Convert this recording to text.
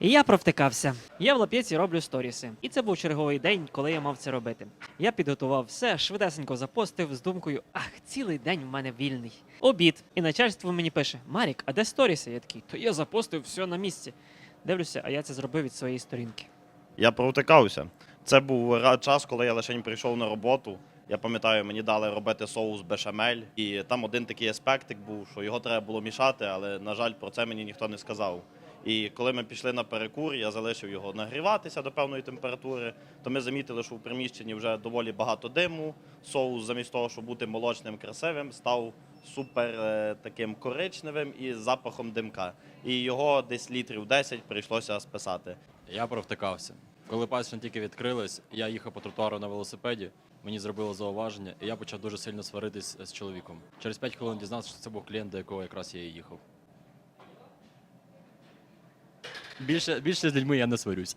І я провтикався. Я в лап'єці роблю сторіси. І це був черговий день, коли я мав це робити. Я підготував все, швидесенько запостив з думкою: ах, цілий день в мене вільний. Обід. І начальство мені пише: Марік, а де сторіси? Я такий, то я запостив все на місці. Дивлюся, а я це зробив від своєї сторінки. Я провтикався. Це був час, коли я лише прийшов на роботу. Я пам'ятаю, мені дали робити соус бешамель, і там один такий аспектик був, що його треба було мішати, але на жаль, про це мені ніхто не сказав. І коли ми пішли на перекур, я залишив його нагріватися до певної температури, то ми замітили, що в приміщенні вже доволі багато диму. Соус, замість того, щоб бути молочним, красивим, став супер е, таким коричневим і запахом димка. І його десь літрів 10 прийшлося списати. Я провтикався. Коли пасічна тільки відкрилась, я їхав по тротуару на велосипеді. Мені зробило зауваження, і я почав дуже сильно сваритись з чоловіком. Через 5 хвилин дізнався, що це був клієнт, до якого якраз я і їхав. Більше, більше з людьми я не сварюсь.